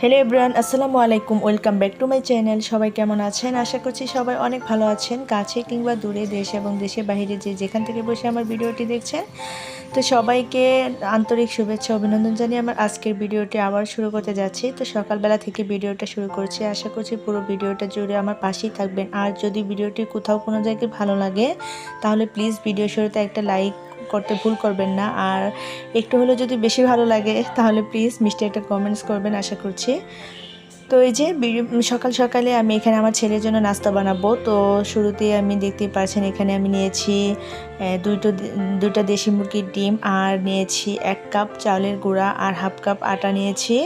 Hello everyone আসসালামু আলাইকুম welcome back to my channel সবাই কেমন আছেন? আশা করছি সবাই অনেক ভালো আছেন। কাছে কিংবা দূরে দেশ এবং দেশের বাইরে যে যেখান থেকে বসে আমার ভিডিওটি দেখছেন, তো সবাইকে আন্তরিক শুভেচ্ছা, অভিনন্দন জানিয়ে আমার আজকের ভিডিওটি আবার শুরু করতে যাচ্ছি। তো সকালবেলা থেকে ভিডিওটা শুরু করছি। আশা করছি পুরো ভিডিওটা জুড়ে আমার পাশেই থাকবেন। আর যদি ভিডিওটি কোথাও কোনো জায়গায় ভালো লাগে, তাহলে প্লিজ ভিডিও শুরুতে একটা লাইক করতে ভুল করবেন না। আর একটু হলেও যদি বেশি ভালো লাগে, তাহলে প্লিজ মিষ্টি একটা কমেন্টস করবেন, আশা করছি। তো এই যে সকাল সকালে আমি এখানে আমার ছেলের জন্য নাস্তা বানাবো। তো শুরুতে আমি দেখতেই পাচ্ছেন এখানে আমি নিয়েছি দুটো দুটা দেশি মুরগির ডিম, আর নিয়েছি এক কাপ চাউলের গুঁড়া, আর হাফ কাপ আটা নিয়েছি।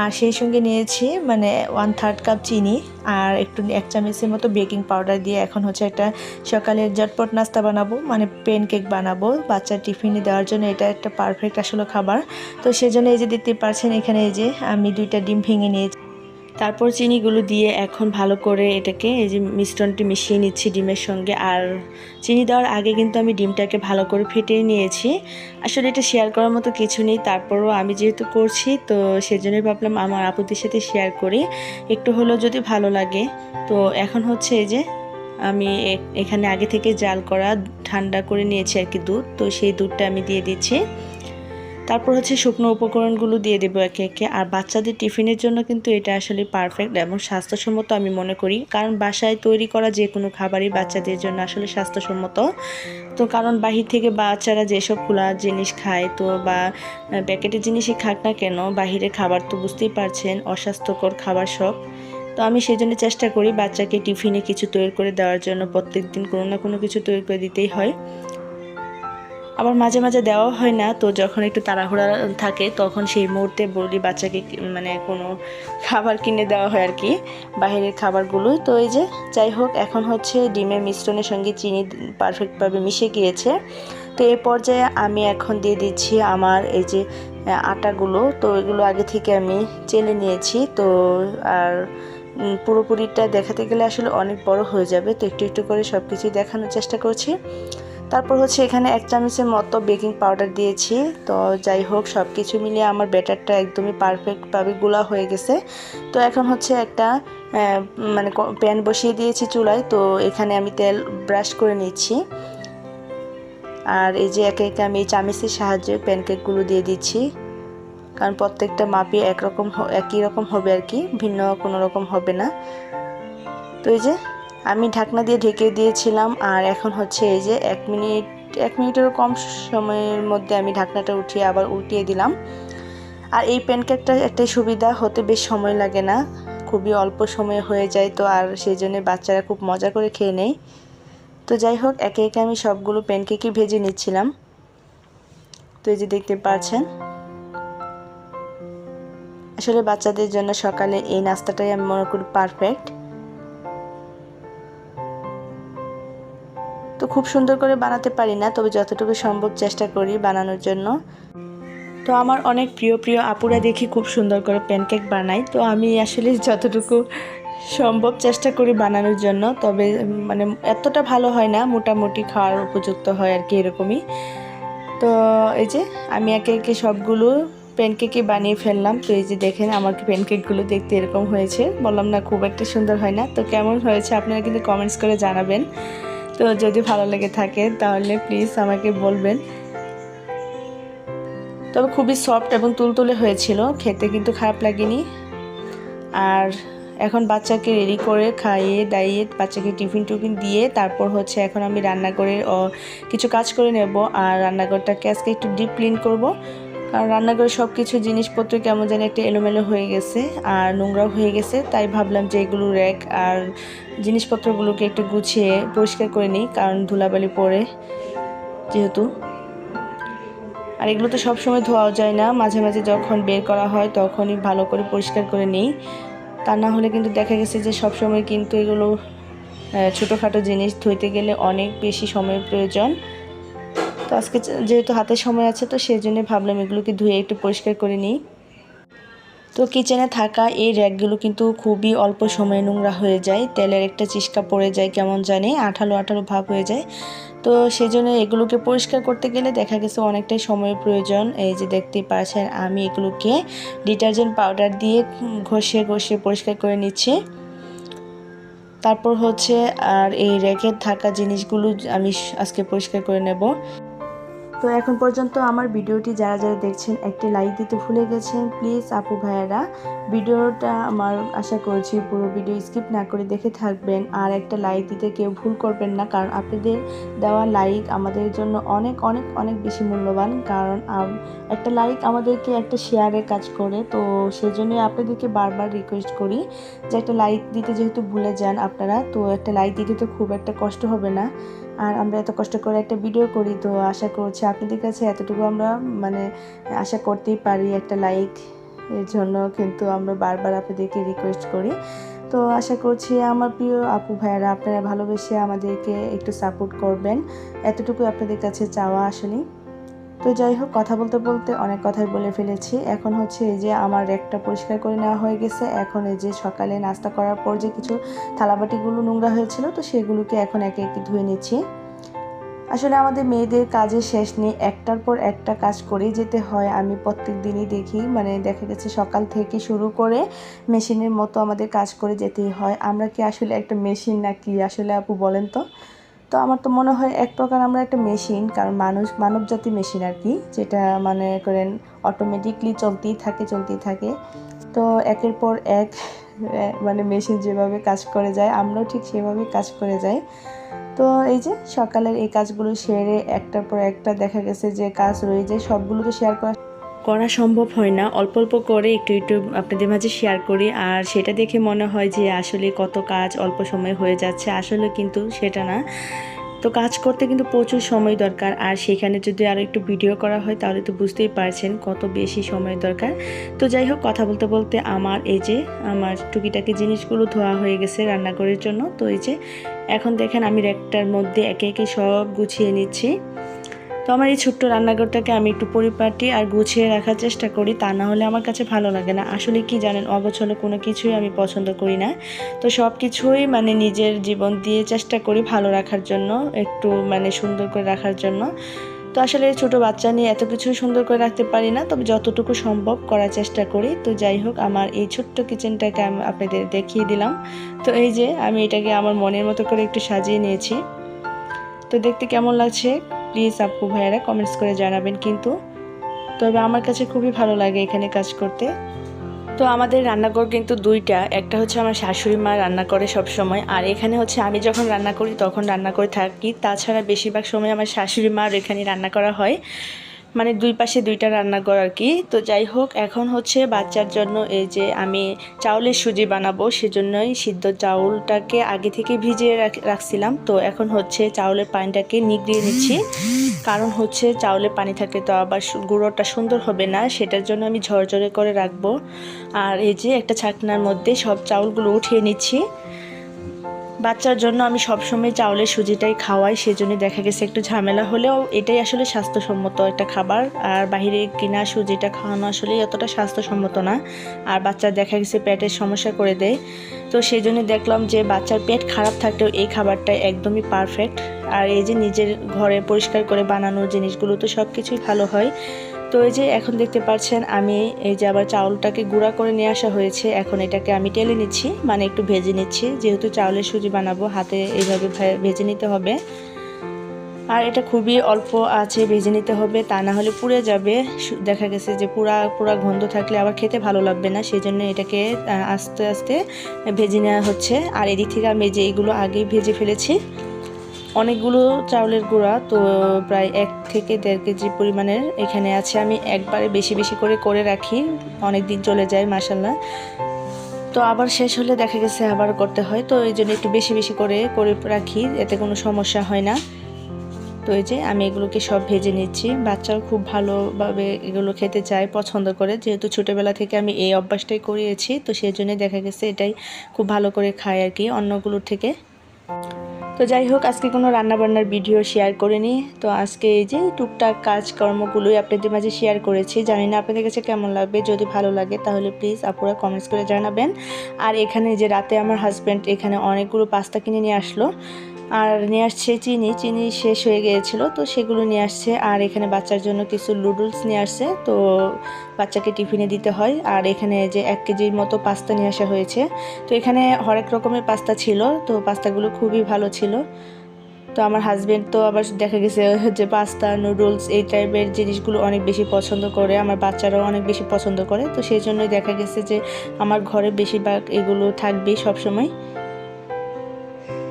আর সেই সঙ্গে নিয়েছি মানে ওয়ান থার্ড কাপ চিনি, আর একটু এক চামচের মতো বেকিং পাউডার দিয়ে এখন হচ্ছে একটা সকালের জটপট নাস্তা বানাবো মানে পেন কেক বানাবো। বাচ্চার টিফিনে দেওয়ার জন্য এটা একটা পারফেক্ট আসলে খাবার। তো সেজন্য এই যে দেখতে পাচ্ছেন এখানে এই যে আমি দুইটা ডিম ভেঙে নিয়েছি। তারপর চিনিগুলো দিয়ে এখন ভালো করে এটাকে এই যে মিশ্রণটি মিশিয়ে নিচ্ছি ডিমের সঙ্গে। আর চিনি দেওয়ার আগে কিন্তু আমি ডিমটাকে ভালো করে ফেটিয়ে নিয়েছি। আসলে এটা শেয়ার করার মতো কিছু নেই, তারপরও আমি যেহেতু করছি, তো সেজন্যই ভাবলাম আমার আপুদের সাথে শেয়ার করি। একটু হলেও যদি ভালো লাগে। তো এখন হচ্ছে এই যে আমি এখানে আগে থেকে জাল করা ঠান্ডা করে নিয়েছি আর কি দুধ। তো সেই দুধটা আমি দিয়ে দিচ্ছি। তারপর হচ্ছে শুকনো উপকরণগুলো দিয়ে দেবো একে একে। আর বাচ্চাদের টিফিনের জন্য কিন্তু এটা আসলে পারফেক্ট এবং স্বাস্থ্যসম্মত আমি মনে করি। কারণ বাসায় তৈরি করা যে কোনো খাবারই বাচ্চাদের জন্য আসলে স্বাস্থ্যসম্মত। তো কারণ বাহির থেকে বাচ্চারা যেসব খোলা জিনিস খায়, তো বা প্যাকেটের জিনিসই খাক না কেন বাহিরে খাবার তো বুঝতেই পারছেন, অস্বাস্থ্যকর খাবার সব। তো আমি সেই জন্য চেষ্টা করি বাচ্চাকে টিফিনে কিছু তৈরি করে দেওয়ার জন্য প্রত্যেক দিন কোনো না কোনো কিছু তৈরি করে দিতেই হয়। আবার মাঝে মাঝে দেওয়া হয় না। তো যখন একটু তাড়াহুড়া থাকে, তখন সেই মুহূর্তে বলি বাচ্চাকে মানে কোনো খাবার কিনে দেওয়া হয় আর কি বাইরের খাবারগুলো। তো এই যে, যাই হোক, এখন হচ্ছে ডিমের মিশ্রণের সঙ্গে চিনি পারফেক্টভাবে মিশে গিয়েছে। তো এই পর্যায়ে আমি এখন দিয়ে দিচ্ছি আমার এই যে আটাগুলো। তো এগুলো আগে থেকে আমি চেলে নিয়েছি। তো আর পুরোপুরিটা দেখাতে গেলে আসলে অনেক বড় হয়ে যাবে। তো একটু একটু করে সব কিছুই দেখানোর চেষ্টা করছি। তারপর হচ্ছে এখানে এক চামচের মতো বেকিং পাউডার দিয়েছি। তো যাই হোক সব কিছু মিলিয়ে আমার ব্যাটারটা একদমই পারফেক্টভাবে গুলা হয়ে গেছে। তো এখন হচ্ছে একটা মানে প্যান বসিয়ে দিয়েছি চুলায়। তো এখানে আমি তেল ব্রাশ করে নিচ্ছি। আর এই যে একে একে আমি এই চামিচের সাহায্যে প্যানকেকগুলো দিয়ে দিচ্ছি। কারণ প্রত্যেকটা মাপই একরকম একই রকম হবে আর কি, ভিন্ন কোনো রকম হবে না। তো এই যে আমি ঢাকনা দিয়ে ঢেকে দিয়েছিলাম আর এখন হচ্ছে এই যে এক মিনিট, এক মিনিটেরও কম সময়ের মধ্যে আমি ঢাকনাটা উঠিয়ে আবার উল্টিয়ে দিলাম। আর এই প্যানকেকটা একটাই সুবিধা, হতে বেশ সময় লাগে না, খুবই অল্প সময়ে হয়ে যায় তো, আর সেই জন্য বাচ্চারা খুব মজা করে খেয়ে নেয়। তো যাই হোক, একে একে আমি সবগুলো প্যানকেকই ভেজে নিচ্ছিলাম। তো এই যে দেখতে পাচ্ছেন। আসলে বাচ্চাদের জন্য সকালে এই নাস্তাটাই আমি মনে করি পারফেক্ট তো খুব সুন্দর করে বানাতে পারি না, তবে যতটুকু সম্ভব চেষ্টা করি বানানোর জন্য। তো আমার অনেক প্রিয় প্রিয় আপুরা দেখি খুব সুন্দর করে প্যানকেক বানাই তো আমি আসলে যতটুকু সম্ভব চেষ্টা করি বানানোর জন্য, তবে মানে এতটা ভালো হয় না, মোটামুটি খাওয়ার উপযুক্ত হয় আর কি এরকমই। তো এই যে আমি একে একে সবগুলো প্যানকেকই বানিয়ে ফেললাম। তো এই যে দেখেন আমার প্যানকেকগুলো দেখতে এরকম হয়েছে। বললাম না, খুব একটা সুন্দর হয় না। তো কেমন হয়েছে আপনারা কিন্তু কমেন্টস করে জানাবেন। তো যদি ভালো লেগে থাকে, তাহলে প্লিজ আমাকে বলবেন। তবে খুবই সফট এবং তুলতুলে হয়েছিল, খেতে কিন্তু খারাপ লাগেনি। আর এখন বাচ্চাকে রেডি করে খাইয়ে, দাইয়ে বাচ্চাকে টিফিন টিফিন দিয়ে, তারপর হচ্ছে এখন আমি রান্না করে কিছু কাজ করে নেব। আর রান্নাঘরটাকে আজকে একটু ডিপ ক্লিন করব। কারণ রান্নাঘরে সব কিছু জিনিসপত্র কেমন যেন একটা এলোমেলো হয়ে গেছে আর নোংরাও হয়ে গেছে, তাই ভাবলাম যে এগুলো র্যাক আর জিনিসপত্রগুলোকে একটু গুছিয়ে পরিষ্কার করে নিই, কারণ ধুলাবালি পড়ে যেহেতু। আর এগুলো তো সবসময় ধোয়াও যায় না, মাঝে মাঝে যখন বের করা হয় তখনই ভালো করে পরিষ্কার করে নিই। তা না হলে কিন্তু দেখা গেছে যে সবসময় কিন্তু এগুলো ছোটোখাটো জিনিস ধুইতে গেলে অনেক বেশি সময়ের প্রয়োজন। তো আজকে যেহেতু হাতে সময় আছে, তো সেই জন্য ভাবলাম এগুলোকে ধুয়ে একটু পরিষ্কার করে নিই। তো কিচেনে থাকা এই র্যাকগুলো কিন্তু খুবই অল্প সময়ে নোংরা হয়ে যায়। তেলের একটা চিস্কা পড়ে যায়, কেমন জানি আঠালো আঠালো ভাব হয়ে যায়। তো সেই জন্য এগুলোকে পরিষ্কার করতে গেলে দেখা গেছে অনেকটাই সময়ের প্রয়োজন। এই যে দেখতে পাচ্ছেন, আমি এগুলোকে ডিটারজেন্ট পাউডার দিয়ে ঘষে ঘষে পরিষ্কার করে নিচ্ছি। তারপর হচ্ছে আর এই র্যাকের থাকা জিনিসগুলো আমি আজকে পরিষ্কার করে নেব। তো এখন পর্যন্ত আমার ভিডিওটি যারা যারা দেখছেন, একটি লাইক দিতে ভুলে গেছেন প্লিজ আপু ভাইয়েরা, ভিডিওটা আমার আশা করছি পুরো ভিডিও স্কিপ না করে দেখে থাকবেন। আর একটা লাইক দিতে কেউ ভুল করবেন না, কারণ আপনাদের দেওয়া লাইক আমাদের জন্য অনেক অনেক অনেক বেশি মূল্যবান। কারণ একটা লাইক আমাদেরকে একটা শেয়ারের কাজ করে, তো সেজন্যই আপনাদেরকে বারবার রিকোয়েস্ট করি যে একটা লাইক দিতে যেহেতু ভুলে যান আপনারা, তো একটা লাইক দিতে তো খুব একটা কষ্ট হবে না। আর আমরা এত কষ্ট করে একটা ভিডিও করি, তো আশা করছি আপনাদের কাছে এতটুকু আমরা মানে আশা করতেই পারি একটা লাইক এর জন্য, কিন্তু আমরা বারবার আপনাদেরকে রিকোয়েস্ট করি। তো আশা করছি আমার প্রিয় আপু ভাইয়ারা, আপনারা ভালোবেসে আমাদেরকে একটু সাপোর্ট করবেন। এতটুকু আপনাদের কাছে চাওয়া আসলে তো যাই হোক, কথা বলতে বলতে অনেক কথাই বলে ফেলেছি। এখন হচ্ছে এই যে আমার রেকটা পরিষ্কার করে নেওয়া হয়ে গেছে। এখন এই যে সকালে নাস্তা করার পর যে কিছু থালাবাটিগুলো নোংরা হয়েছিল, তো সেগুলোকে এখন একে একে ধুয়ে নিচ্ছি। আসলে আমাদের মেয়েদের কাজের শেষ নেই। একটার পর একটা কাজ করেই যেতে হয়। আমি প্রত্যেক দিনই দেখি মানে দেখা গেছে সকাল থেকে শুরু করে মেশিনের মতো আমাদের কাজ করে যেতেই হয়। আমরা কি আসলে একটা মেশিন নাকি? আসলে আপু বলেন তো। তো আমার তো মনে হয় এক প্রকার আমরা একটা মেশিন, কারণ মানুষ মানব জাতি মেশিন আর কি, যেটা মানে করেন অটোমেটিকলি চলতেই থাকে চলতেই থাকে। তো একের পর এক মানে মেশিন যেভাবে কাজ করে যায়, আমরাও ঠিক সেভাবে কাজ করে যাই। তো এই যে সকালের এই কাজগুলো সেরে একটার পর একটা দেখা গেছে যে কাজ রয়ে যায় সবগুলো তো শেয়ার করা করা সম্ভব হয় না। অল্প অল্প করে একটু একটু আপনাদের মাঝে শেয়ার করি। আর সেটা দেখে মনে হয় যে আসলে কত কাজ অল্প সময় হয়ে যাচ্ছে। আসলে কিন্তু সেটা না। তো কাজ করতে কিন্তু প্রচুর সময় দরকার। আর সেখানে যদি আরও একটু ভিডিও করা হয়, তাহলে তো বুঝতেই পারছেন কত বেশি সময় দরকার। তো যাই হোক, কথা বলতে বলতে আমার এই যে, আমার টুকিটাকি জিনিসগুলো ধোয়া হয়ে গেছে রান্নাঘরের জন্য। তো এই যে, এখন দেখেন আমি র্যাকটার মধ্যে একে একে সব গুছিয়ে নিচ্ছি। তো আমার এই ছোট্ট রান্নাঘরটাকে আমি একটু পরিপাটি আর গুছিয়ে রাখার চেষ্টা করি, তা না হলে আমার কাছে ভালো লাগে না। আসলে কি জানেন, অগোছলে কোনো কিছুই আমি পছন্দ করি না। তো সব কিছুই মানে নিজের জীবন দিয়ে চেষ্টা করি ভালো রাখার জন্য, একটু মানে সুন্দর করে রাখার জন্য। তো আসলে ছোট বাচ্চা নিয়ে এত কিছু সুন্দর করে রাখতে পারি না, তবে যতটুকু সম্ভব করার চেষ্টা করি। তো যাই হোক, আমার এই ছোট্ট কিচেনটাকে আমি আপনাদের দেখিয়ে দিলাম। তো এই যে, আমি এটাকে আমার মনের মতো করে একটু সাজিয়ে নিয়েছি। তো দেখতে কেমন লাগছে? প্লিজ আপু ভাইয়ারা কমেন্টস করে জানাবেন কিন্তু। তবে আমার কাছে খুবই ভালো লাগে এখানে কাজ করতে। তো আমাদের রান্নাঘর কিন্তু দুইটা, একটা হচ্ছে আমার শাশুড়ি মা রান্না করে সব সময় আর এখানে হচ্ছে আমি যখন রান্না করি তখন রান্না করে থাকি। তাছাড়া বেশিরভাগ সময় আমার শাশুড়ি মার এখানে রান্না করা হয়। মানে দুই পাশে দুইটা রান্নাঘর আর কি। তো যাই হোক, এখন হচ্ছে বাচ্চার জন্য এই যে আমি চাউলের সুজি বানাবো, সেজন্যই সিদ্ধ চাউলটাকে আগে থেকে ভিজিয়ে রাখছিলাম। তো এখন হচ্ছে চাউলের পানিটাকে নিগড়িয়ে নিচ্ছি। কারণ হচ্ছে চাউলের পানি থাকলে তো আবার গুঁড়োটা সুন্দর হবে না, সেটার জন্য আমি ঝরঝরে করে রাখব। আর এই যে একটা ছাকনার মধ্যে সব চাউলগুলো উঠিয়ে নিচ্ছি। বাচ্চার জন্য আমি সবসময় চাউলের সুজিটাই খাওয়াই, সেজন্য দেখা গেছে একটু ঝামেলা হলেও এটাই আসলে স্বাস্থ্যসম্মত একটা খাবার। আর বাহিরে কিনা সুজিটা খাওয়ানো আসলে অতটা স্বাস্থ্যসম্মত না। আর বাচ্চার দেখা গেছে পেটের সমস্যা করে দেয়। তো সেই জন্য দেখলাম যে বাচ্চার পেট খারাপ থাকলেও এই খাবারটা একদমই পারফেক্ট। আর এই যে নিজের ঘরে পরিষ্কার করে বানানোর জিনিসগুলো তো সব কিছুই ভালো হয়। তো এই যে এখন দেখতে পাচ্ছেন, আমি এই যে আবার চাউলটাকে গুঁড়া করে নিয়ে আসা হয়েছে। এখন এটাকে আমি টেলে নিচ্ছি মানে একটু ভেজে নিচ্ছি। যেহেতু চাউলের সুজি বানাবো, হাতে এইভাবে ভেজে নিতে হবে। আর এটা খুবই অল্প আছে, ভেজে নিতে হবে, তা না হলে পুড়ে যাবে। দেখা গেছে যে পুরা পুরা গন্ধ থাকলে আবার খেতে ভালো লাগবে না সেই জন্য এটাকে আস্তে আস্তে ভেজে নেওয়া হচ্ছে। আর এদিক থেকে আমি যে এইগুলো আগেই ভেজে ফেলেছি অনেকগুলো চাউলের গুঁড়া, তো প্রায় এক থেকে দেড় কেজি পরিমাণের এখানে আছে। আমি একবারে বেশি বেশি করে করে রাখি অনেক দিন চলে যায় মাসাল্লাহ তো আবার শেষ হলে দেখা গেছে আবার করতে হয়, তো এই জন্য একটু বেশি বেশি করে করে রাখি, এতে কোনো সমস্যা হয় না। তো এই যে আমি এগুলোকে সব ভেজে নিচ্ছি। বাচ্চাও খুব ভালোভাবে এগুলো খেতে চায়, পছন্দ করে। যেহেতু ছোটোবেলা থেকে আমি এই অভ্যাসটাই করিয়েছি, তো সেই জন্য দেখা গেছে এটাই খুব ভালো করে খায় আর কি অন্যগুলোর থেকে। তো যাই হোক, আজকে কোনো রান্নাবান্নার ভিডিও শেয়ার করিনি। তো আজকে এই যে টুকটাক কাজকর্মগুলোই আপনাদের মাঝে শেয়ার করেছি। জানি না আপনাদের কাছে কেমন লাগবে। যদি ভালো লাগে, তাহলে প্লিজ আপুরা কমেন্টস করে জানাবেন। আর এখানে যে রাতে আমার হাজব্যান্ড এখানে অনেকগুলো পাস্তা কিনে নিয়ে আসলো। আর নিয়ে আসছে চিনি চিনি শেষ হয়ে গিয়েছিল, তো সেগুলো নিয়ে আসছে। আর এখানে বাচ্চার জন্য কিছু নুডলস নিয়ে আসছে, তো বাচ্চাকে টিফিনে দিতে হয়। আর এখানে যে এক কেজির মতো পাস্তা নিয়ে আসা হয়েছে। তো এখানে হরেক রকমের পাস্তা ছিল, তো পাস্তাগুলো খুবই ভালো ছিল। তো আমার হাজবেন্ড তো আবার দেখা গেছে যে পাস্তা নুডলস এই টাইপের জিনিসগুলো অনেক বেশি পছন্দ করে, আমার বাচ্চারাও অনেক বেশি পছন্দ করে। তো সেই জন্যই দেখা গেছে যে আমার ঘরে বেশিরভাগ এগুলো থাকবেই সবসময়।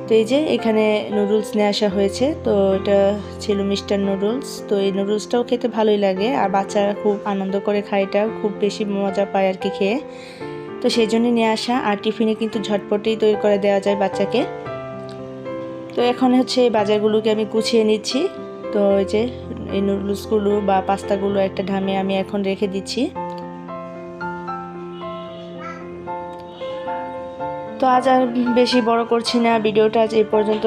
তো এই যে এখানে নুডলস নিয়ে আসা হয়েছে, তো এটা ছিল মিস্টার নুডলস। তো এই নুডলসটাও খেতে ভালোই লাগে, আর বাচ্চারা খুব আনন্দ করে খায় এটা, খুব বেশি মজা পায় আর কি খেয়ে। তো সেই জন্যই নিয়ে আসা, আর টিফিনে কিন্তু ঝটপটেই তৈরি করে দেওয়া যায় বাচ্চাকে। তো এখন হচ্ছে এই বাজারগুলোকে আমি গুছিয়ে নিচ্ছি। তো এই যে এই নুডলসগুলো বা পাস্তাগুলো একটা ঢামে আমি এখন রেখে দিচ্ছি। তো আজ আর বেশি বড় করছি না। ভিডিওটা আজ এই পর্যন্ত।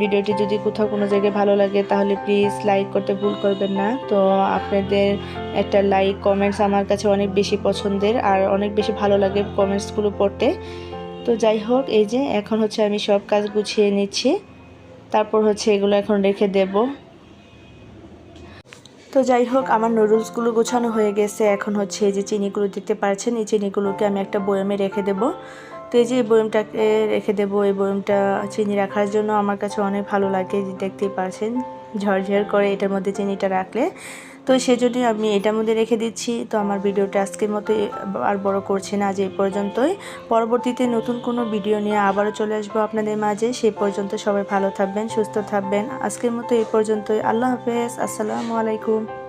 ভিডিওটি যদি কোথাও কোনো জায়গায় ভালো লাগে, তাহলে প্লিজ লাইক করতে ভুল করবেন না। তো আপনাদের একটা লাইক কমেন্টস আমার কাছে অনেক বেশি পছন্দের আর অনেক বেশি ভালো লাগে কমেন্টসগুলো পড়তে। তো যাই হোক, এই যে এখন হচ্ছে আমি সব কাজ গুছিয়ে নিচ্ছি। তারপর হচ্ছে এগুলো এখন রেখে দেব। তো যাই হোক, আমার নুডলসগুলো গোছানো হয়ে গেছে। এখন হচ্ছে এই যে চিনিগুলো দিতে পারছেন, এই চিনিগুলোকে আমি একটা বয়ামে রেখে দেব। তো এই যে এই বয়ামটাকে রেখে দেবো, এই বয়ামটা চিনি রাখার জন্য আমার কাছে অনেক ভালো লাগে দেখতেই পারছেন, ঝরঝর করে এটার মধ্যে চিনিটা রাখলে। তো সেজন্য আমি এটার মধ্যে রেখে দিচ্ছি। তো আমার ভিডিওটা আজকের মতো আর বড় করছি না, আজ এই পর্যন্তই। পরবর্তীতে নতুন কোনো ভিডিও নিয়ে আবারও চলে আসব আপনাদের মাঝে। সেই পর্যন্ত সবাই ভালো থাকবেন, সুস্থ থাকবেন। আজকের মতো এই পর্যন্তই। আল্লাহ হাফেজ। আসসালামু আলাইকুম।